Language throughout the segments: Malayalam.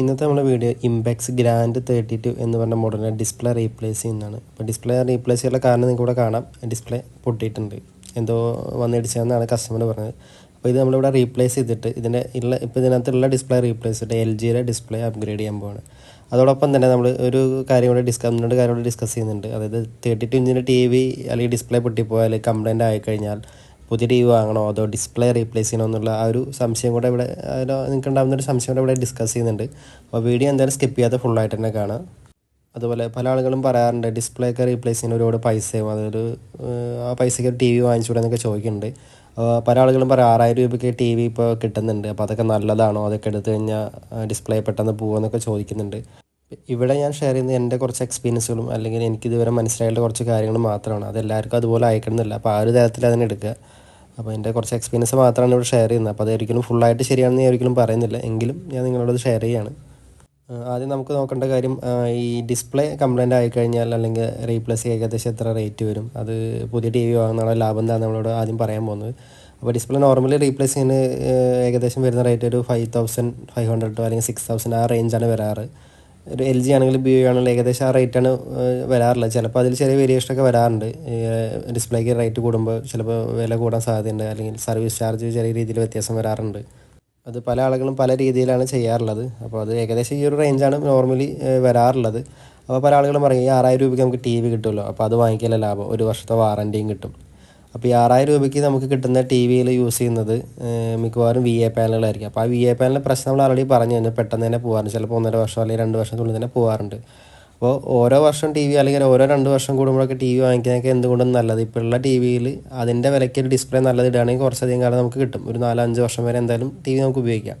ഇന്നത്തെ നമ്മുടെ video Impex grand thirty two എന്ന് പറഞ്ഞ മോഡലിനെ ഡിസ്പ്ലേ റീപ്ലേസ് ചെയ്യുന്നതാണ്. അപ്പോൾ ഡിസ്പ്ലേ റീപ്ലേസ് ചെയ്യാനുള്ള കാരണം നിങ്ങൾക്ക് ഇവിടെ കാണാം. ഡിസ്പ്ലേ പൊട്ടിയിട്ടുണ്ട്. എന്തോ വന്നിടിച്ചതെന്നാണ് കസ്റ്റമർ പറഞ്ഞത്. അപ്പോൾ ഇത് നമ്മളിവിടെ റീപ്ലേസ് ചെയ്തിട്ട് ഇതിന്റെ ഉള്ള ഇപ്പോൾ ഇതിനകത്തുള്ള ഡിസ്പ്ലേ റീപ്ലേസ് ചെയ്തിട്ട് എൽ ജിയുടെ ഡിസ്പ്ലേ അപ്ഗ്രേഡ് ചെയ്യാൻ പോവാണ്. അതോടൊപ്പം തന്നെ നമ്മൾ ഒരു കാര്യം കൂടെ ഡിസ്കസ് രണ്ട് കാര്യം കൂടെ ഡിസ്കസ് ചെയ്യുന്നുണ്ട്. അതായത് തേർട്ടി ടു ഇഞ്ചിന്റെ ടി വി അല്ലെങ്കിൽ ഡിസ്പ്ലേ പൊട്ടിപ്പോയാൽ കംപ്ലൈന്റ് ആയിക്കഴിഞ്ഞാൽ പുതിയ ടി വി വാങ്ങണോ? അതോ ഡിസ്പ്ലേ റീപ്ലേസ് ചെയ്യണോ എന്നുള്ള ആ ഒരു സംശയം കൂടെ ഇവിടെ നിങ്ങൾക്ക് ഉണ്ടാകുന്ന ഒരു സംശയം കൂടെ ഇവിടെ ഡിസ്കസ് ചെയ്യുന്നുണ്ട്. അപ്പോൾ വീഡിയോ എന്തായാലും സ്കിപ്പ് ചെയ്യാതെ ഫുള്ളായിട്ട് തന്നെ കാണാം. അതുപോലെ പല ആളുകളും പറയാറുണ്ട് ഡിസ്പ്ലേ ഒക്കെ റീപ്ലേസ് ചെയ്യുന്ന ഒരുപാട് പൈസയും അതൊരു ആ പൈസയ്ക്ക് ഒരു ടി വി വാങ്ങിച്ചുകൂടെ എന്നൊക്കെ ചോദിക്കുന്നുണ്ട്. പല ആളുകളും പറയും ആറായിരം രൂപയ്ക്ക് ടി വി ഇപ്പോൾ കിട്ടുന്നുണ്ട്. അപ്പോൾ അതൊക്കെ നല്ലതാണോ? അതൊക്കെ എടുത്തു കഴിഞ്ഞാൽ ഡിസ്പ്ലേ പെട്ടെന്ന് പോകുമെന്നൊക്കെ ചോദിക്കുന്നുണ്ട്. ഇവിടെ ഞാൻ ഷെയർ ചെയ്യുന്നത് എന്റെ കുറച്ച് എക്സ്പീരിയൻസുകളും അല്ലെങ്കിൽ എനിക്കിതുവരെ മനസ്സിലായിട്ടുള്ള കുറച്ച് കാര്യങ്ങൾ മാത്രമാണ്. അത് എല്ലാവർക്കും അതുപോലെ അയക്കണമെന്നില്ല അപ്പോൾ ആ ഒരു തരത്തിൽ അതിനെ എടുക്കുക. അപ്പോൾ എന്റെ കുറച്ച് എക്സ്പീരിയൻസ് മാത്രമാണ് ഇവിടെ ഷെയർ ചെയ്യുന്നത്. അപ്പോൾ അത് ഒരിക്കലും ഫുള്ളായിട്ട് ശരിയാണെന്ന് ഞാൻ ഒരിക്കലും പറയുന്നില്ല. എങ്കിലും ഞാൻ നിങ്ങളോട് ഷെയർ ചെയ്യാണ്. ആദ്യം നമുക്ക് നോക്കേണ്ട കാര്യം ഈ ഡിസ്പ്ലേ കംപ്ലൈന്റ് ആയിക്കഴിഞ്ഞാൽ അല്ലെങ്കിൽ റീപ്ലേസ് ഏകദേശം എത്ര റേറ്റ് വരും? അത് പുതിയ ടി വി വാങ്ങുന്നതാണ്? ലാഭം എന്താണ് നമ്മളോട് ആദ്യം പറയാൻ പോകുന്നത്. അപ്പോൾ ഡിസ്പ്ലേ നോർമലി റീപ്ലേസ് ചെയ്യുന്ന ഏകദേശം വരുന്ന റേറ്റ് ഒരു five thousand five hundred to അല്ലെങ്കിൽ സിക്സ് തൗസൻഡ് ആ റേഞ്ചാണ് വരാറ്. ഒരു എൽ ജി ആണെങ്കിലും ബി ആണെങ്കിലും ഏകദേശം ആ റേറ്റാണ് വരാറുള്ളത്. ചിലപ്പോൾ അതിൽ ചെറിയ വേരിയേഷനൊക്കെ വരാറുണ്ട്. ഡിസ്പ്ലേക്ക് റേറ്റ് കൂടുമ്പോൾ ചിലപ്പോൾ വില കൂടാൻ സാധ്യതയുണ്ട്. അല്ലെങ്കിൽ സർവീസ് ചാർജ് ചെറിയ രീതിയിൽ വ്യത്യാസം വരാറുണ്ട്. അത് പല ആളുകളും പല രീതിയിലാണ് ചെയ്യാറുള്ളത്. അപ്പോൾ അത് ഏകദേശം ഈ ഒരു റേഞ്ചാണ് നോർമലി വരാറുള്ളത്. അപ്പോൾ പല ആളുകളും പറയും ഈ ആറായിരം രൂപയ്ക്ക് നമുക്ക് ടി വി കിട്ടുമല്ലോ. അപ്പോൾ അത് വാങ്ങിക്കല ലാഭം? ഒരു വർഷത്തെ വാറന്റിയും കിട്ടും. അപ്പോൾ ഈ ആറായിരം രൂപയ്ക്ക് നമുക്ക് കിട്ടുന്ന ടി വിയിൽ യൂസ് ചെയ്യുന്നത് മിക്കവാറും വി എ പാനലുകളായിരിക്കും അപ്പോൾ ആ വി എ പാനലിന്റെ പ്രശ്നം നമ്മൾ ആൾറെഡി പറഞ്ഞു കഴിഞ്ഞാൽ പെട്ടെന്ന് തന്നെ പോകാറുണ്ട് ചിലപ്പോൾ ഒന്നര വർഷം അല്ലെങ്കിൽ രണ്ട് വർഷത്തിനുള്ളിൽ തന്നെ പോകാറുണ്ട് അപ്പോൾ ഓരോ വർഷം ടി വി അല്ലെങ്കിൽ ഓരോ രണ്ട് വർഷം കൂടുമ്പോഴൊക്കെ ടി വി വാങ്ങിക്കുന്നതൊക്കെ എന്തുകൊണ്ടും നല്ലത്. ഇപ്പോഴുള്ള ടി വിയിൽ അതിന്റെ വിലയ്ക്ക് ഒരു ഡിസ്പ്ലേ നല്ലത് ഇടുകയാണെങ്കിൽ കുറച്ചധികം കാലം നമുക്ക് കിട്ടും. ഒരു നാലഞ്ച് വർഷം വരെ എന്തായാലും ടി വി നമുക്ക് ഉപയോഗിക്കാം.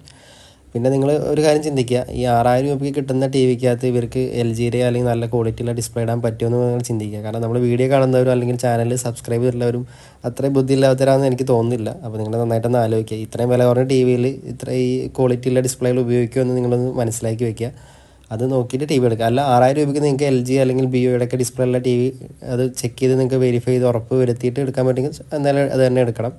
പിന്നെ നിങ്ങൾ ഒരു കാര്യം ചിന്തിക്കുക. ഈ ആറായിരം രൂപയ്ക്ക് കിട്ടുന്ന ടി വിക്കകത്ത് ഇവർക്ക് എൽ ജിയുടെ അല്ലെങ്കിൽ നല്ല ക്വാളിറ്റിയുള്ള ഡിസ്പ്ലേ ഇടാൻ പറ്റുമെന്ന് നിങ്ങൾ ചിന്തിക്കുക. കാരണം നമ്മൾ വീഡിയോ കാണുന്നവരും അല്ലെങ്കിൽ ചാനൽ സബ്സ്ക്രൈബ് ചെയ്തിട്ടുള്ളവരും അത്രയും ബുദ്ധിയില്ലാത്തവരാണെന്ന് എനിക്ക് തോന്നുന്നില്ല. അപ്പോൾ നിങ്ങൾ നന്നായിട്ടൊന്ന് ആലോചിക്കുക. ഇത്രയും വില കുറഞ്ഞ ടി വിയിൽ ഇത്ര ഈ ക്വാളിറ്റിയുള്ള ഡിസ്പ്ലേകൾ ഉപയോഗിക്കുമെന്ന് നിങ്ങളൊന്ന് മനസ്സിലാക്കി വെക്കുക. അത് നോക്കിയിട്ട് ടി വി എടുക്കുക. അല്ല ആറായിരം രൂപയ്ക്ക് നിങ്ങൾക്ക് എൽ ജി അല്ലെങ്കിൽ ബി ഒയുടെ ഒക്കെ ഡിസ്പ്ലേ ഉള്ള ടി വി അത് ചെക്ക് ചെയ്ത് നിങ്ങൾക്ക് വെരിഫൈ ചെയ്ത് ഉറപ്പ് വരുത്തിയിട്ട് എടുക്കാൻ പറ്റുമെങ്കിൽ എന്തായാലും അത് തന്നെ എടുക്കണം.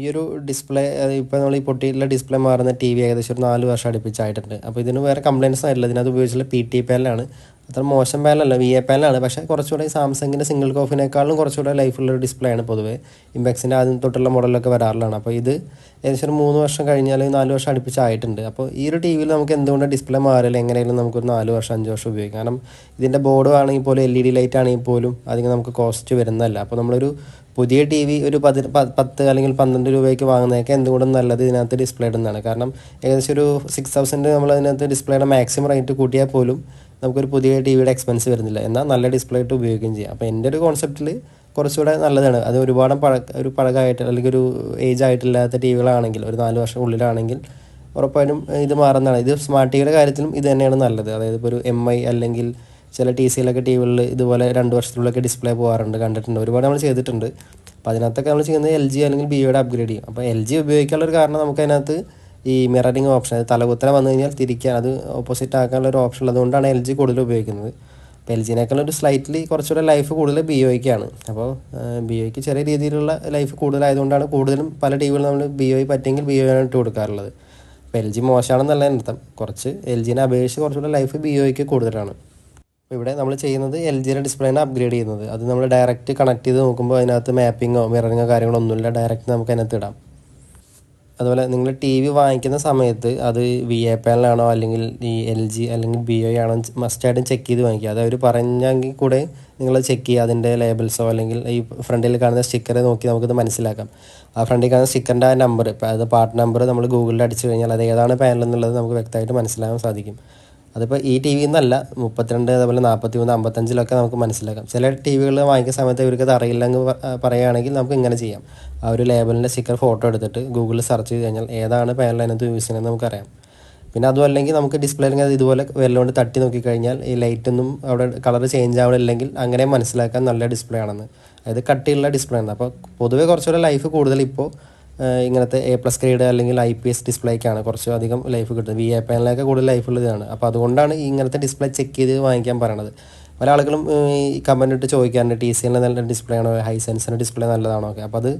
ഈ ഒരു ഡിസ്പ്ലേ ഇപ്പോൾ നമ്മൾ ഈ പൊട്ടിയിട്ടുള്ള ഡിസ്പ്ലേ മാറുന്ന ടി വി ഏകദേശം ഒരു നാല് വർഷം അടുപ്പിച്ചായിട്ടുണ്ട്. അപ്പോൾ ഇതിന് വേറെ കംപ്ലയിന്റ്സ് ആയിട്ടില്ല ഇതിനകത്ത് ഉപയോഗിച്ചുള്ള പി ടി പാനലാണ് അത്ര മോശം പാനലല്ല വി എ പാനലാണ് പക്ഷേ കുറച്ചുകൂടെ സാംസങ്ങിന്റെ സിംഗിൾ കോഫിനേക്കാളും കുറച്ചുകൂടെ ലൈഫുള്ള ഒരു ഡിസ്പ്ലേ ആണ് പൊതുവേ. ഇമ്പാക്സിന്റെ ആദ്യം തൊട്ടുള്ള മോഡലൊക്കെ വരാറുള്ളതാണ്. അപ്പോൾ ഇത് ഏകദേശം ഒരു മൂന്ന് വർഷം കഴിഞ്ഞാൽ നാല് വർഷം അടുപ്പിച്ചായിട്ടുണ്ട്. അപ്പോൾ ഈ ഒരു ടി വിയിൽ നമുക്ക് എന്തുകൊണ്ട് ഡിസ്പ്ലേ മാറില്ല? എങ്ങനെയായാലും നമുക്കൊരു നാല് വർഷം അഞ്ച് വർഷം ഉപയോഗിക്കാം. കാരണം ഇതിന്റെ ബോർഡ് ആണെങ്കിൽ പോലും എൽ ഇ ഡി ലൈറ്റ് ആണെങ്കിൽ പോലും അധികം നമുക്ക് കോസ്റ്റ് വരുന്നതല്ല. അപ്പോൾ നമ്മളൊരു പുതിയ ടി വി ഒരു പതി പത്ത് അല്ലെങ്കിൽ പന്ത്രണ്ട് രൂപയ്ക്ക് വാങ്ങുന്നതൊക്കെ എന്തുകൊണ്ടും നല്ലത് ഇതിനകത്ത് ഡിസ്പ്ലേ ഇടുന്നതാണ്. കാരണം ഏകദേശം ഒരു സിക്സ് തൗസൻഡ് നമ്മൾ അതിനകത്ത് ഡിസ്പ്ലേയുടെ മാക്സിമം റേറ്റ് കൂട്ടിയാൽ പോലും നമുക്കൊരു പുതിയ ടി വിയുടെ എക്സ്പെൻസ് വരുന്നില്ല. എന്നാൽ നല്ല ഡിസ്പ്ലേ ഇട്ട് ഉപയോഗിക്കുകയും ചെയ്യാം. അപ്പോൾ എന്റെ ഒരു കോൺസെപ്റ്റിൽ കുറച്ചുകൂടെ നല്ലതാണ്. അത് ഒരുപാട് പഴ ഒരു പഴകമായിട്ട് അല്ലെങ്കിൽ ഒരു ഏജ് ആയിട്ടില്ലാത്ത ടി വികളാണെങ്കിൽ ഒരു നാല് വർഷം ഉള്ളിലാണെങ്കിൽ ഉറപ്പായിട്ടും ഇത് മാറുന്നതാണ്. ഇത് സ്മാർട്ട് ടിവിയുടെ കാര്യത്തിലും ഇത് തന്നെയാണ് നല്ലത്. അതായത് ഇപ്പോൾ ഒരു എം ഐ അല്ലെങ്കിൽ ചില ടി സിയിലൊക്കെ ടി വികളിൽ ഇതുപോലെ രണ്ട് വർഷത്തിലുള്ളൊക്കെ ഡിസ്പ്ലേ പോകാറുണ്ട് കണ്ടിട്ടുണ്ട്. ഒരുപാട് നമ്മൾ ചെയ്തിട്ടുണ്ട്. അപ്പോൾ അതിനകത്തൊക്കെ നമ്മൾ ചെയ്യുന്നത് എൽ ജി അല്ലെങ്കിൽ ബിയോയുടെ അപ്ഗ്രേഡ് ചെയ്യും. അപ്പോൾ എൽ ജി ഉപയോഗിക്കാനുള്ള ഒരു കാരണം നമുക്ക് അതിനകത്ത് ഈ മിററിങ് ഓപ്ഷൻ അതായത് തലകുത്തനെ വന്നു കഴിഞ്ഞാൽ തിരിക്കാൻ അത് ഓപ്പോസിറ്റ് ആക്കാനുള്ള ഒരു ഓപ്ഷൻ ഉള്ളതുകൊണ്ടാണ് എൽ ജി കൂടുതൽ ഉപയോഗിക്കുന്നത്. അപ്പോൾ എൽ ജിനേക്കാൾ ഒരു സ്ലൈറ്റ്ലി കുറച്ചുകൂടെ ലൈഫ് കൂടുതൽ ബി ഒയ്ക്കാണ് അപ്പോൾ ബി ഒയ്ക്ക് ചെറിയ രീതിയിലുള്ള ലൈഫ് കൂടുതലായതുകൊണ്ടാണ് കൂടുതലും പല ടി വികളും നമ്മൾ ബി ഒ പറ്റെങ്കിൽ ബി ഒ ഇട്ട് കൊടുക്കാറുള്ളത്. അപ്പോൾ എൽ ജി മോശമാണെന്നല്ല അർത്ഥം കുറച്ച് എൽ ജിനെ അപേക്ഷിച്ച് കുറച്ചുകൂടെ ലൈഫ് ബി ഒയ്ക്ക് കൂടുതലാണ്. അപ്പോൾ ഇവിടെ നമ്മൾ ചെയ്യുന്നത് എൽ ജിയുടെ ഡിസ്പ്ലേനെ അപ്ഗ്രേഡ് ചെയ്യുന്നത്. അത് നമ്മൾ ഡയറക്റ്റ് കണക്ട് ചെയ്ത് നോക്കുമ്പോൾ അതിനകത്ത് മാപ്പിങ്ങോ മിററിങ്ങോ കാര്യങ്ങളോ ഒന്നുമില്ല ഡയറക്റ്റ് നമുക്ക് അതിനകത്ത് ഇടാം. അതുപോലെ നിങ്ങൾ ടി വി വാങ്ങിക്കുന്ന സമയത്ത് അത് വി എ പാനലാണോ അല്ലെങ്കിൽ ഈ എൽ ജി അല്ലെങ്കിൽ ബി ഒ ആണോ മസ്റ്റായിട്ടും ചെക്ക് ചെയ്ത് വാങ്ങിക്കുക. അത് അവർ പറഞ്ഞെങ്കിൽ കൂടെ നിങ്ങൾ ചെക്ക് ചെയ്യുക. അതിന്റെ ലേബിൾസോ അല്ലെങ്കിൽ ഈ ഫ്രണ്ടിൽ കാണുന്ന സ്റ്റിക്കർ നോക്കി നമുക്കിത് മനസ്സിലാക്കാം. ആ ഫ്രണ്ടിൽ കാണുന്ന സ്റ്റിക്കറിന്റെ ആ നമ്പർ അത് പാർട്ട് നമ്പർ നമ്മൾ ഗൂഗിളിൽ അടിച്ചു കഴിഞ്ഞാൽ അത് ഏതാണ് പാനൽ എന്നുള്ളത് നമുക്ക് വ്യക്തമായിട്ട് മനസ്സിലാക്കാൻ സാധിക്കും. അതിപ്പോൾ ഈ ടി വിയിൽ നിന്നല്ല മുപ്പത്തിരണ്ട് അതുപോലെ നാൽപ്പത്തി മൂന്ന് അമ്പത്തഞ്ചിലൊക്കെ നമുക്ക് മനസ്സിലാക്കാം. ചില ടി വികൾ വാങ്ങിക്കുന്ന സമയത്ത് ഇവർക്ക് അത് അറിയില്ലെങ്കിൽ പ- പറയുകയാണെങ്കിൽ നമുക്ക് ഇങ്ങനെ ചെയ്യാം. ആ ഒരു ലേബലിന്റെ സ്റ്റിക്കർ ഫോട്ടോ എടുത്തിട്ട് ഗൂഗിളിൽ സെർച്ച് ചെയ്ത് കഴിഞ്ഞാൽ ഏതാണ് പാനൽ അതിനകത്ത് യൂസ് ചെയ്യുന്നത് നമുക്കറിയാം. പിന്നെ അതും അല്ലെങ്കിൽ നമുക്ക് ഡിസ്പ്ലേയിൽ അത് ഇതുപോലെ വെല്ലോണ്ട് തട്ടി നോക്കിക്കഴിഞ്ഞാൽ ഈ ലൈറ്റൊന്നും അവിടെ കളർ ചേഞ്ച് ആവണില്ലെങ്കിൽ അങ്ങനെ മനസ്സിലാക്കാൻ നല്ല ഡിസ്പ്ലേ ആണെന്ന്. അതായത് കട്ടിയുള്ള ഡിസ്പ്ലേ ആണ്. അപ്പോൾ പൊതുവേ കുറച്ചുകൂടെ ലൈഫ് കൂടുതൽ ഇപ്പോൾ ഇങ്ങനത്തെ എ പ്ലസ് ഗ്രേഡ് അല്ലെങ്കിൽ ഐ പി എസ് ഡിസ്പ്ലേക്കാണ് കുറച്ച് അധികം ലൈഫ് കിട്ടുന്നത്. വി എ പാനലൊക്കെ കൂടുതൽ ലൈഫ് ഉള്ളതാണ് അപ്പോൾ അതുകൊണ്ടാണ് ഇങ്ങനത്തെ ഡിസ്പ്ലേ ചെക്ക് ചെയ്ത് വാങ്ങിക്കാൻ പറയണത്. പല ആളുകളും ഈ കമന്റ് ഇട്ട് ചോദിക്കാറുണ്ട് ടി സി എല്ലിന് നല്ല ഡിസ്പ്ലേ ആണോ? ഹൈ സെൻസിന്റെ ഡിസ്പ്ലേ നല്ലതാണോ ഒക്കെ. അപ്പോൾ അത്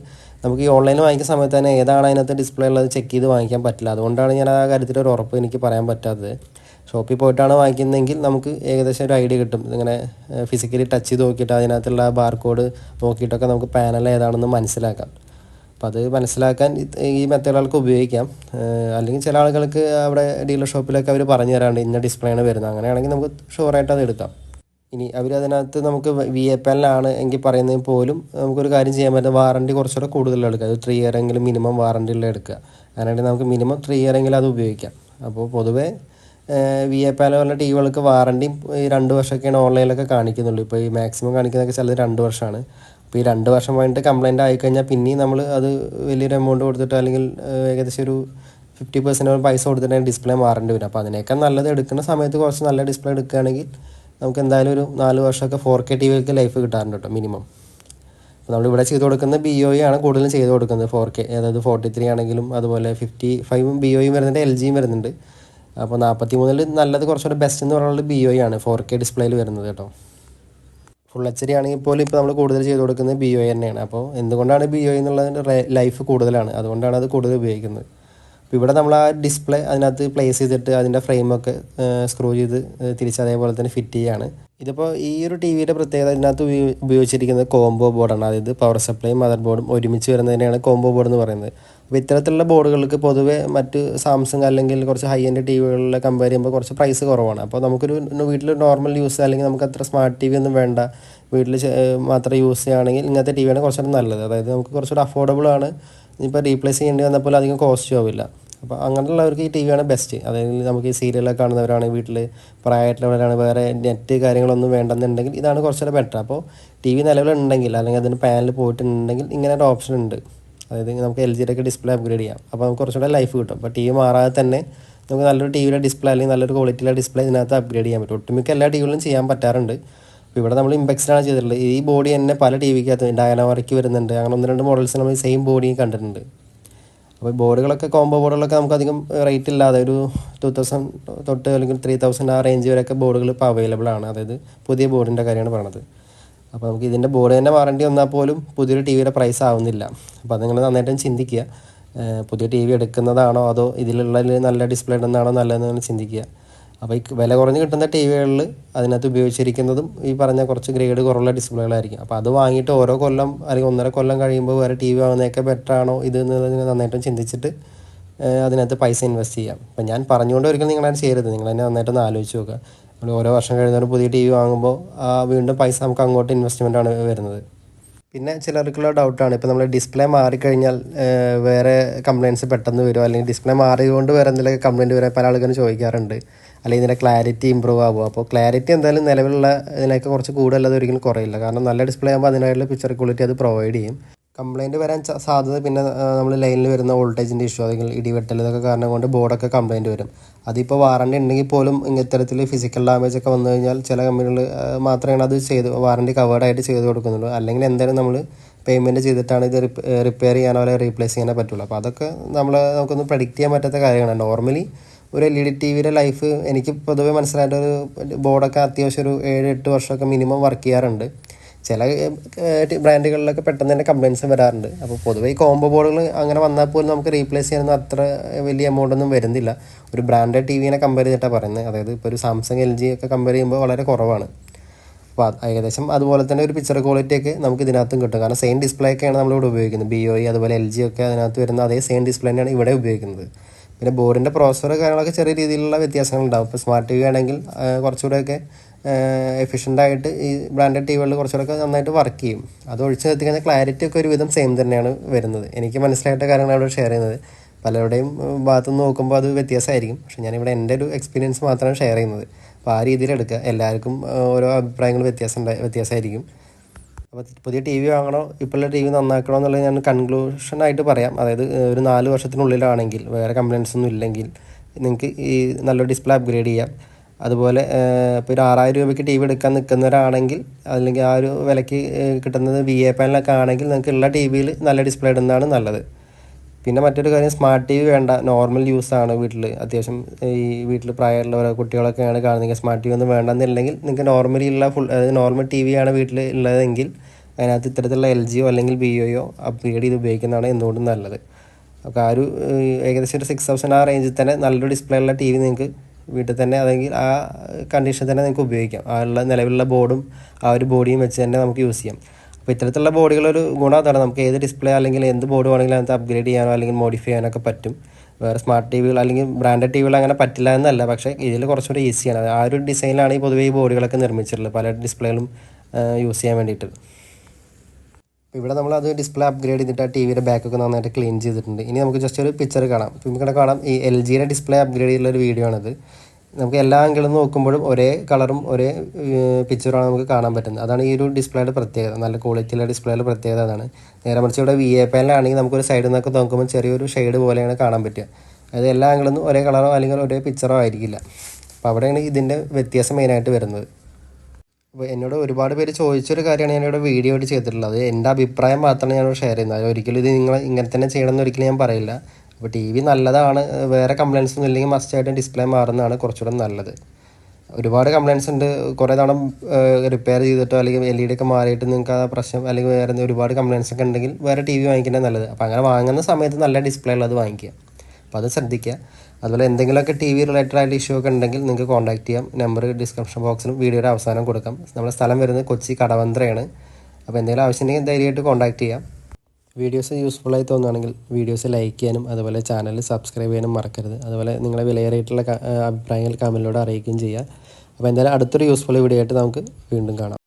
നമുക്ക് ഈ ഓൺലൈനിൽ വാങ്ങിക്കുന്ന സമയത്ത് തന്നെ ഏതാണ് അതിനകത്ത് ഡിസ്പ്ലേ ഉള്ളത് ചെക്ക് ചെയ്ത് വാങ്ങിക്കാൻ പറ്റില്ല. അതുകൊണ്ടാണ് ഞാൻ ആ കാര്യത്തിൽ ഒരു ഉറപ്പ് എനിക്ക് പറയാൻ പറ്റാത്തത്. ഷോപ്പിൽ പോയിട്ടാണ് വാങ്ങിക്കുന്നതെങ്കിൽ നമുക്ക് ഏകദേശം ഒരു ഐഡിയ കിട്ടും. ഇങ്ങനെ ഫിസിക്കലി ടച്ച് ചെയ്ത് നോക്കിയിട്ട് അതിനകത്തുള്ള ബാർകോഡ് നോക്കിയിട്ടൊക്കെ നമുക്ക് പാനൽ ഏതാണെന്ന് മനസ്സിലാക്കാം. അപ്പോൾ അത് മനസ്സിലാക്കാൻ ഈ മെത്തേഡുകൾക്ക് ഉപയോഗിക്കാം. അല്ലെങ്കിൽ ചില ആളുകൾക്ക് അവിടെ ഡീലർ ഷോപ്പിലൊക്കെ അവർ പറഞ്ഞു തരാണ്ട് ഇന്ന ഡിസ്പ്ലേ ആണ് വരുന്നത്. അങ്ങനെയാണെങ്കിൽ നമുക്ക് ഷുവറായിട്ട് അത് എടുക്കാം. ഇനി അവർ അതിനകത്ത് നമുക്ക് വി എ പാനലാണ് എങ്കിൽ പറയുന്നതിൽ പോലും നമുക്കൊരു കാര്യം ചെയ്യാൻ പറ്റും. വാറണ്ടി കുറച്ചുകൂടെ കൂടുതൽ എടുക്കുക. അത് ത്രീ ഇയർ എങ്കിലും മിനിമം വാറണ്ടി ഉള്ള എടുക്കുക. അങ്ങനെയാണെങ്കിൽ നമുക്ക് മിനിമം ത്രീ ഇയർ എങ്കിലും അത് ഉപയോഗിക്കാം. അപ്പോൾ പൊതുവേ വി എ പാല പോലുള്ള ടി വികൾക്ക് വാറണ്ടിയും ഈ രണ്ട് വർഷമൊക്കെയാണ് ഓൺലൈനിലൊക്കെ കാണിക്കുന്നുള്ളൂ. ഇപ്പോൾ ഈ മാക്സിമം കാണിക്കുന്നതൊക്കെ ചിലത് രണ്ട് വർഷമാണ്. അപ്പോൾ ഈ രണ്ട് വർഷം കഴിഞ്ഞിട്ട് കംപ്ലയിന്റ് ആയിക്കഴിഞ്ഞാൽ പിന്നെയും നമ്മൾ അത് വലിയൊരു എമൗണ്ട് കൊടുത്തിട്ട് അല്ലെങ്കിൽ ഏകദേശം ഒരു ഫിഫ്റ്റി പെർസെന്റ് പൈസ കൊടുത്തിട്ട് ഡിസ്പ്ലേ മാറേണ്ടി വരും. അപ്പോൾ അതിനേക്കാൾ നല്ലത് എടുക്കുന്ന സമയത്ത് കുറച്ച് നല്ല ഡിസ്പ്ലേ എടുക്കുകയാണെങ്കിൽ നമുക്ക് എന്തായാലും ഒരു നാല് വർഷമൊക്കെ ഫോർ കെ ടി വിക്ക് ലൈഫ് കിട്ടാറുണ്ട് കേട്ടോ മിനിമം അപ്പോൾ നമ്മളിവിടെ ചെയ്ത് കൊടുക്കുന്നത് ബി ഒ ആണ് കൂടുതലും ചെയ്ത് കൊടുക്കുന്നത് ഫോർ കെ അതായത് ഫോർട്ടി ത്രീ ആണെങ്കിലും അതുപോലെ ഫിഫ്റ്റി ഫൈവും ബി ഒയും വരുന്നുണ്ട് എൽ ജിയും വരുന്നുണ്ട്. അപ്പോൾ നാൽപ്പത്തി മൂന്നിൽ നല്ലത് കുറച്ചുകൂടെ ബെസ്റ്റ് എന്ന് പറയുന്നത് ബി ഒ ആണ് ഫോർ കെ ഡിസ്പ്ലേയിൽ വരുന്നത് കേട്ടോ ഫുൾ ആണെങ്കിൽ പോലും ഇപ്പോൾ നമ്മൾ കൂടുതൽ ചെയ്ത് കൊടുക്കുന്നത് ബി ഒ തന്നെയാണ്. അപ്പോൾ എന്തുകൊണ്ടാണ് ബി ഒ എന്നുള്ളതിന്റെ ലൈഫ് കൂടുതലാണ്. അതുകൊണ്ടാണ് അത് കൂടുതൽ ഉപയോഗിക്കുന്നത്. അപ്പോൾ ഇവിടെ നമ്മൾ ആ ഡിസ്പ്ലേ അതിനകത്ത് പ്ലേസ് ചെയ്തിട്ട് അതിന്റെ ഫ്രെയിമൊക്കെ സ്ക്രൂ ചെയ്ത് തിരിച്ച് അതേപോലെ തന്നെ ഫിറ്റ് ചെയ്യുകയാണ് ഇതിപ്പോൾ ഈ ഒരു ടി വിയുടെ പ്രത്യേകത അതിനകത്ത് ഉപയോ- ഉപയോഗിച്ചിരിക്കുന്നത് കോംബോ ബോർഡാണ് അതായത് പവർ സപ്ലൈയും മദർ ബോർഡും ഒരുമിച്ച് വരുന്നതിനെയാണ് കോംബോ ബോർഡ് എന്ന് പറയുന്നത്. അപ്പോൾ ഇത്തരത്തിലുള്ള ബോർഡുകൾക്ക് പൊതുവേ മറ്റ് സാംസങ് അല്ലെങ്കിൽ കുറച്ച് ഹൈ എൻഡ് ടി വികളിലെ കമ്പയർ ചെയ്യുമ്പോൾ കുറച്ച് പ്രൈസ് കുറവാണ്. അപ്പോൾ നമുക്കൊരു വീട്ടിൽ നോർമൽ യൂസ് അല്ലെങ്കിൽ നമുക്ക് അത്ര സ്മാർട്ട് ടി വി ഒന്നും വേണ്ട വീട്ടിൽ മാത്രം യൂസ് ചെയ്യുകയാണെങ്കിൽ ഇങ്ങനത്തെ ടി വിയാണ് കുറച്ചുകൂടെ നല്ലത്. അതായത് നമുക്ക് കുറച്ചുകൂടെ അഫോർഡബിൾ ആണ്. ഇപ്പോൾ റീപ്ലേസ് ചെയ്യേണ്ടി വന്നപ്പോൾ അധികം കോസ്റ്റ് ആവില്ല. അപ്പോൾ അങ്ങനെയുള്ളവർക്ക് ഈ ടി വിയാണ് ബെസ്റ്റ് അതായത് നമുക്ക് ഈ സീരിയലൊക്കെ കാണുന്നവരാണ് വീട്ടിൽ പ്രായമായിട്ടുള്ളവരാണ് വേറെ നെറ്റ് കാര്യങ്ങളൊന്നും വേണ്ടെന്നുണ്ടെങ്കിൽ ഇതാണ് കുറച്ചുകൂടെ ബെറ്റർ അപ്പോൾ ടി വി നിലവിലുണ്ടെങ്കിൽ അല്ലെങ്കിൽ അതിന് പാനൽ പോയിട്ടുണ്ടെങ്കിൽ ഇങ്ങനെ ഒരു ഓപ്ഷൻ ഉണ്ട്. അതായത് നമുക്ക് എൽ ജിയുടെ ഒക്കെ ഡിസ്പ്ലേ അപ്ഗ്രേഡ് ചെയ്യാം. അപ്പോൾ നമുക്ക് കുറച്ചുകൂടെ ലൈഫ് കിട്ടും. അപ്പോൾ ടി വി മാറാതെ തന്നെ നമുക്ക് നല്ലൊരു ടി വിയുടെ ഡിസ്പ്ലേ അല്ലെങ്കിൽ നല്ലൊരു ക്വാളിറ്റിയിലെ ഡിസ്പ്ലേ ഇതിനകത്ത് അപ്ഗ്രേഡ് ചെയ്യാൻ പറ്റും. ഒട്ടുമിക്ക എല്ലാ ടി വികളിലും ചെയ്യാൻ പറ്റാറുണ്ട്. അപ്പോൾ ഇവിടെ നമ്മൾ ഇമ്പെക്സിലാണ് ചെയ്തിട്ടുള്ളത്. ഈ ബോഡി തന്നെ പല ടി വിക്കകത്ത് ഡയനോറയ്ക്ക് വരുന്നുണ്ട്. അങ്ങനെ ഒന്ന് രണ്ട് മോഡൽസ് നമ്മൾ സെയിം ബോഡി കണ്ടിട്ടുണ്ട്. അപ്പോൾ ബോർഡുകളൊക്കെ കോംബോ ബോർഡുകളൊക്കെ നമുക്ക് അധികം റേറ്റ് ഇല്ലാതെ ഒരു ടു തൗസൻഡ് തൊട്ട് അല്ലെങ്കിൽ ത്രീ തൗസൻഡ് ആ റേഞ്ച് വരെയൊക്കെ ബോർഡുകൾ ഇപ്പോൾ അവൈലബിൾ ആണ്. അതായത് പുതിയ ബോർഡിന്റെ കാര്യമാണ് പറയണത്. അപ്പോൾ നമുക്ക് ഇതിന്റെ ബോർഡ് തന്നെ വാറണ്ടി വന്നാൽ പോലും പുതിയൊരു ടി വിയുടെ പ്രൈസ് ആവുന്നില്ല. അപ്പോൾ അത് നിങ്ങൾ നന്നായിട്ടും ചിന്തിക്കുക. പുതിയ ടി വി എടുക്കുന്നതാണോ അതോ ഇതിലുള്ള നല്ല ഡിസ്പ്ലേ ഇടുന്നതാണോ നല്ലതെന്ന് ചിന്തിക്കുക. അപ്പോൾ ഈ വില കുറഞ്ഞ് കിട്ടുന്ന ടി വികളിൽ അതിനകത്ത് ഉപയോഗിച്ചിരിക്കുന്നതും ഈ പറഞ്ഞ കുറച്ച് ഗ്രേഡ് കുറവുള്ള ഡിസ്പ്ലേകളായിരിക്കും അപ്പോൾ അത് വാങ്ങിയിട്ട് ഓരോ കൊല്ലം അല്ലെങ്കിൽ ഒന്നര കൊല്ലം കഴിയുമ്പോൾ വേറെ ടി വി വാങ്ങുന്നതൊക്കെ ബെറ്റർ ആണോ ഇത് എന്നുള്ളതിനെ നന്നായിട്ടും ചിന്തിച്ചിട്ട് അതിനകത്ത് പൈസ ഇൻവെസ്റ്റ് ചെയ്യാം. അപ്പം ഞാൻ പറഞ്ഞുകൊണ്ട് ഒരിക്കലും നിങ്ങളത് ചെയ്യരുത്. നിങ്ങൾ തന്നെ നന്നായിട്ടൊന്ന് ആലോചിച്ച് നോക്കുക. നമ്മൾ ഓരോ വർഷം കഴിഞ്ഞാൽ പുതിയ ടി വി വാങ്ങുമ്പോൾ വീണ്ടും പൈസ നമുക്ക് അങ്ങോട്ട് ഇൻവെസ്റ്റ്മെന്റ് ആണ് വരുന്നത്. പിന്നെ ചിലർക്കുള്ള ഡൗട്ടാണ് ഇപ്പോൾ നമ്മൾ ഡിസ്പ്ലേ മാറിക്കഴിഞ്ഞാൽ വേറെ കംപ്ലയിൻസ് പെട്ടെന്ന് വരുമോ അല്ലെങ്കിൽ ഡിസ്പ്ലേ മാറിയതുകൊണ്ട് വേറെ എന്തെങ്കിലും കംപ്ലയിന്റ് വരാൻ പല ആൾക്കാരും ചോദിക്കാറുണ്ട്. അല്ലെങ്കിൽ ഇതിന്റെ ക്ലാരിറ്റി ഇമ്പ്രൂവ് ആകുമോ അപ്പോൾ ക്ലാരിറ്റി എന്തായാലും നിലവിലുള്ള ഇതിനൊക്കെ കുറച്ച് കൂടുതലത് ഒരിക്കലും കുറയില്ല. കാരണം നല്ല ഡിസ്പ്ലേ ആകുമ്പോൾ അതിനായിട്ടുള്ള പിക്ചർ ക്വാളിറ്റി അത് പ്രൊവൈഡ് ചെയ്യും. കംപ്ലയിന്റ് വരാൻ സാധ്യത പിന്നെ നമ്മൾ ലൈനിൽ വരുന്ന വോൾട്ടേജിന്റെ ഇഷ്യൂ അല്ലെങ്കിൽ ഇടിവെട്ടൽ ഇതൊക്കെ കാരണം കൊണ്ട് ബോർഡൊക്കെ കംപ്ലയിന്റ് വരും. അതിപ്പോൾ വാറണ്ടി ഉണ്ടെങ്കിൽ പോലും ഇത്തരത്തിൽ ഫിസിക്കൽ ഡാമേജ് ഒക്കെ വന്നു കഴിഞ്ഞാൽ ചില കമ്പനികൾ മാത്രമാണ് അത് ചെയ്ത് വാറണ്ടി കവേഡായിട്ട് ചെയ്ത് കൊടുക്കുന്നുള്ളൂ. അല്ലെങ്കിൽ എന്തായാലും നമ്മൾ പേയ്മെന്റ് ചെയ്തിട്ടാണ് ഇത് റിപ്പയർ ചെയ്യാനോ അല്ലെങ്കിൽ റീപ്ലേസ് ചെയ്യാനോ പറ്റുള്ളൂ. അപ്പോൾ അതൊക്കെ നമ്മൾ നമുക്കൊന്ന് പ്രഡിക്റ്റ് ചെയ്യാൻ പറ്റാത്ത കാര്യമാണ് നോർമലി ഒരു എൽ ഇ ഡി ടി വിയുടെ ലൈഫ് എനിക്ക് പൊതുവേ മനസ്സിലായിട്ട് ഒരു ബോർഡൊക്കെ അത്യാവശ്യം ഒരു ഏഴ് എട്ട് വർഷമൊക്കെ മിനിമം വർക്ക് ചെയ്യാറുണ്ട്. ചില ബ്രാൻഡുകളിലൊക്കെ പെട്ടെന്ന് തന്നെ കംപ്ലയിൻസ് വരാറുണ്ട്. അപ്പോൾ പൊതുവേ ഈ കോംബോ ബോർഡുകൾ അങ്ങനെ വന്നാൽ പോലും നമുക്ക് റീപ്ലേസ് ചെയ്യാനൊന്നും അത്ര വലിയ എമൗണ്ട് ഒന്നും വരുന്നില്ല. ഒരു ബ്രാൻഡഡ് ടി വിനെ കമ്പയർ ചെയ്തിട്ടാണ് പറയുന്നത്. അതായത് ഇപ്പോൾ ഒരു സാംസങ് എൽ ജി ഒക്കെ കമ്പയർ ചെയ്യുമ്പോൾ വളരെ കുറവാണ്. അപ്പോൾ ഏകദേശം അതുപോലെ തന്നെ ഒരു പിക്ചർ ക്വാളിറ്റി ഒക്കെ നമുക്ക് ഇതിനകത്തും കിട്ടും. കാരണം സെയിം ഡിസ്പ്ലേ ഒക്കെയാണ് നമ്മളിവിടെ ഉപയോഗിക്കുന്നത്. ബി ഒ അതുപോലെ എൽ ജി ഒക്കെ അതിനകത്ത് വരുന്ന അതേ സെയിം ഡിസ്പ്ലേ തന്നെയാണ് ഇവിടെ ഉപയോഗിക്കുന്നത്. പിന്നെ ബോർഡിന്റെ പ്രോസസ്സർ കാര്യങ്ങളൊക്കെ ചെറിയ രീതിയിലുള്ള വ്യത്യാസങ്ങളുണ്ടാവും. ഇപ്പോൾ സ്മാർട്ട് ടി വി ആണെങ്കിൽ കുറച്ചുകൂടെയൊക്കെ എഫിഷ്യന്റ് ആയിട്ട് ഈ ബ്രാൻഡഡ് ടി വികളിൽ കുറച്ചുകൂടെ നന്നായിട്ട് വർക്ക് ചെയ്യും. അത് ഒഴിച്ച് നിർത്തി കഴിഞ്ഞാൽ ക്ലാരിറ്റി ഒക്കെ ഒരുവിധം സെയിം തന്നെയാണ് വരുന്നത്. എനിക്ക് മനസ്സിലായിട്ട കാര്യങ്ങൾ അവിടെ ഷെയർ ചെയ്യുന്നത്. പലരുടെയും ഭാഗത്തു നിന്ന് നോക്കുമ്പോൾ അത് വ്യത്യാസമായിരിക്കും. പക്ഷെ ഞാനിവിടെ എന്റെ ഒരു എക്സ്പീരിയൻസ് മാത്രമാണ് ഷെയർ ചെയ്യുന്നത്. അപ്പോൾ ആ രീതിയിൽ എടുക്കുക. എല്ലാവർക്കും ഓരോ അഭിപ്രായങ്ങൾ വ്യത്യാസം വ്യത്യാസമായിരിക്കും. അപ്പോൾ പുതിയ ടി വി വാങ്ങണോ ഇപ്പോഴുള്ള ടി വി നന്നാക്കണോ എന്നുള്ളത് ഞാൻ കൺക്ലൂഷനായിട്ട് പറയാം. അതായത് ഒരു നാല് വർഷത്തിനുള്ളിലാണെങ്കിൽ വേറെ കംപ്ലയിൻസ് ഒന്നും ഇല്ലെങ്കിൽ നിങ്ങൾക്ക് ഈ നല്ലൊരു ഡിസ്പ്ലേ അപ്ഗ്രേഡ് ചെയ്യാം. അതുപോലെ ഇപ്പോൾ ഒരു ആറായിരം രൂപയ്ക്ക് ടി വി എടുക്കാൻ നിൽക്കുന്നവരാണെങ്കിൽ അല്ലെങ്കിൽ ആ ഒരു വിലയ്ക്ക് കിട്ടുന്നത് വി എ പാനലൊക്കെ ആണെങ്കിൽ നിങ്ങൾക്ക് ഉള്ള ടി വിയിൽ നല്ല ഡിസ്പ്ലേ ഇടുന്നതാണ് നല്ലത്. പിന്നെ മറ്റൊരു കാര്യം സ്മാർട്ട് ടി വി വേണ്ട. നോർമൽ യൂസാണ് വീട്ടിൽ അത്യാവശ്യം ഈ വീട്ടിൽ പ്രായമുള്ളവരോ കുട്ടികളൊക്കെയാണ് കാണുന്നത് സ്മാർട്ട് ടി വി ഒന്നും വേണ്ടെന്നില്ലെങ്കിൽ നിങ്ങൾക്ക് നോർമലി ഉള്ള ഫുൾ അതായത് നോർമൽ ടി വി ആണ് വീട്ടിൽ ഉള്ളതെങ്കിൽ അതിനകത്ത് ഇത്തരത്തിലുള്ള എൽ ജിയോ അല്ലെങ്കിൽ ബി ഒയോ അപ്ഗ്രേഡ് ചെയ്ത് ഉപയോഗിക്കുന്നതാണ് എന്തുകൊണ്ടും നല്ലത്. അപ്പോൾ ആ ഒരു ഏകദേശം ഒരു സിക്സ് തൗസൻഡ് ആ റേഞ്ചിൽ തന്നെ നല്ലൊരു ഡിസ്പ്ലേ ഉള്ള ടി വി നിങ്ങൾക്ക് വീട്ടിൽ തന്നെ അല്ലെങ്കിൽ ആ കണ്ടീഷൻ തന്നെ നിങ്ങൾക്ക് ഉപയോഗിക്കാം. ആ ഉള്ള നിലവിലുള്ള ബോർഡും ആ ഒരു ബോഡിയും വെച്ച് തന്നെ നമുക്ക് യൂസ് ചെയ്യാം. അപ്പോൾ ഇത്തരത്തിലുള്ള ബോഡികളൊരു ഗുണം അതാണ്. നമുക്ക് ഏത് ഡിസ്പ്ലേ അല്ലെങ്കിൽ എന്ത് ബോർഡ് വേണമെങ്കിലും അതിനകത്ത് അപ്ഗ്രേഡ് ചെയ്യാനോ അല്ലെങ്കിൽ മോഡിഫൈ ചെയ്യാനൊക്കെ പറ്റും. വേറെ സ്മാർട്ട് ടി വികൾ അല്ലെങ്കിൽ ബ്രാൻഡഡ് ടി വികൾ അങ്ങനെ പറ്റില്ല എന്നല്ല. പക്ഷേ ഇതിൽ കുറച്ചുകൂടി ഈസിയാണ് ആ ഒരു ഡിസൈനിലാണ് ഈ പൊതുവേ ഈ ബോർഡുകളൊക്കെ നിർമ്മിച്ചിട്ടുള്ളത്. പല ഡിസ്പ്ലേകളും യൂസ് ചെയ്യാൻ വേണ്ടിയിട്ട്. ഇവിടെ നമ്മൾ അത് ഡിസ്പ്ലേ അപ്ഗ്രേഡ് ചെയ്തിട്ട് ആ ടി വിയുടെ ബാക്കൊക്കെ നന്നായിട്ട് ക്ലീൻ ചെയ്തിട്ടുണ്ട്. ഇനി നമുക്ക് ജസ്റ്റ് ഒരു പിക്ചർ കാണാം. ഇപ്പോൾ ഇവിടെ കാണാം ഈ എൽ ജിയുടെ ഡിസ്പ്ലേ അപ്ഗ്രേഡ് ചെയ്തിട്ടുള്ള ഒരു വീഡിയോ ആണിത്. നമുക്ക് എല്ലാ ആംഗിളിൽ നോക്കുമ്പോഴും ഒരേ കളറും ഒരേ പിക്ചറാണ് നമുക്ക് കാണാൻ പറ്റുന്നത്. അതാണ് ഈ ഒരു ഡിസ്പ്ലേയുടെ പ്രത്യേകത. നല്ല ക്വാളിറ്റിയിലെ ഡിസ്പ്ലേയുടെ പ്രത്യേകത അതാണ്. നേരെ മറിച്ച് ഇവിടെ വി എ പാനിലാണെങ്കിൽ നമുക്കൊരു സൈഡിൽ നിന്നൊക്കെ നോക്കുമ്പോൾ ചെറിയൊരു ഷെയ്ഡ് പോലെയാണ് കാണാൻ പറ്റുക. അതായത് എല്ലാ ആംഗിളിൽ ഒരേ കളറോ അല്ലെങ്കിൽ ഒരേ പിക്ചറോ ആയിരിക്കില്ല. അപ്പോൾ അവിടെയാണ് ഇതിന്റെ വ്യത്യാസം മെയിനായിട്ട് വരുന്നത്. അപ്പോൾ എന്നോട് ഒരുപാട് പേര് ചോദിച്ചൊരു കാര്യമാണ് ഞാനിവിടെ വീഡിയോ ആയിട്ട് ചെയ്തിട്ടുള്ളത്. എന്റെ അഭിപ്രായം മാത്രമാണ് ഞാനിവിടെ ഷെയർ ചെയ്യുന്നത്. ഒരിക്കലും ഇത് നിങ്ങൾ ഇങ്ങനെ തന്നെ ചെയ്യണമെന്ന് ഒരിക്കലും ഞാൻ പറയില്ല. അപ്പോൾ ടി വി നല്ലതാണ് വേറെ കംപ്ലയിൻസ് ഒന്നും ഇല്ലെങ്കിൽ മസ്റ്റായിട്ട് ഡിസ്പ്ലേ മാറുന്നതാണ് കുറച്ചുകൂടെ നല്ലത്. ഒരുപാട് കംപ്ലയിൻസ് ഉണ്ട്. കുറേ തവണ റിപ്പയർ ചെയ്തിട്ടോ അല്ലെങ്കിൽ എൽ ഇ ഡി ഒക്കെ മാറിയിട്ട് നിങ്ങൾക്ക് ആ പ്രശ്നം അല്ലെങ്കിൽ വേറെ ഒരുപാട് കംപ്ലയിൻസ് ഒക്കെ ഉണ്ടെങ്കിൽ വേറെ ടി വി വാങ്ങിക്കുന്നത് നല്ലത്. അപ്പോൾ അങ്ങനെ വാങ്ങുന്ന സമയത്ത് നല്ല ഡിസ്പ്ലേ ഉള്ളത് വാങ്ങിക്കുക. അപ്പോൾ അത് ശ്രദ്ധിക്കുക. അതുപോലെ എന്തെങ്കിലുമൊക്കെ ടി വി റിലേറ്റഡ് ആയിട്ട് ഇഷ്യൂ ഒക്കെ ഉണ്ടെങ്കിൽ നിങ്ങൾക്ക് കോൺടാക്ട് ചെയ്യാം. നമ്പർ ഡിസ്ക്രിപ്ഷൻ ബോക്സിലും വീഡിയോയുടെ അവസാനം കൊടുക്കാം. നമ്മുടെ സ്ഥലം വരുന്നത് കൊച്ചി കടവന്ത്രയാണ്. അപ്പോൾ എന്തെങ്കിലും ആവശ്യമുണ്ടെങ്കിൽ ധൈര്യമായിട്ട് കോൺടാക്ട് ചെയ്യാം. വീഡിയോസ് യൂസ്ഫുൾ ആയി തോന്നുകയാണെങ്കിൽ വീഡിയോസ് ലൈക്ക് ചെയ്യാനും അതുപോലെ ചാനൽ സബ്സ്ക്രൈബ് ചെയ്യാനും മറക്കരുത്. അതുപോലെ നിങ്ങളെ വിലയേറിയിട്ടുള്ള അഭിപ്രായങ്ങൾ കമന്റിലൂടെ അറിയിക്കുകയും ചെയ്യുക അപ്പോൾ എന്തായാലും അടുത്തൊരു യൂസ്ഫുൾ വീഡിയോ ആയിട്ട് നമുക്ക് വീണ്ടും കാണാം.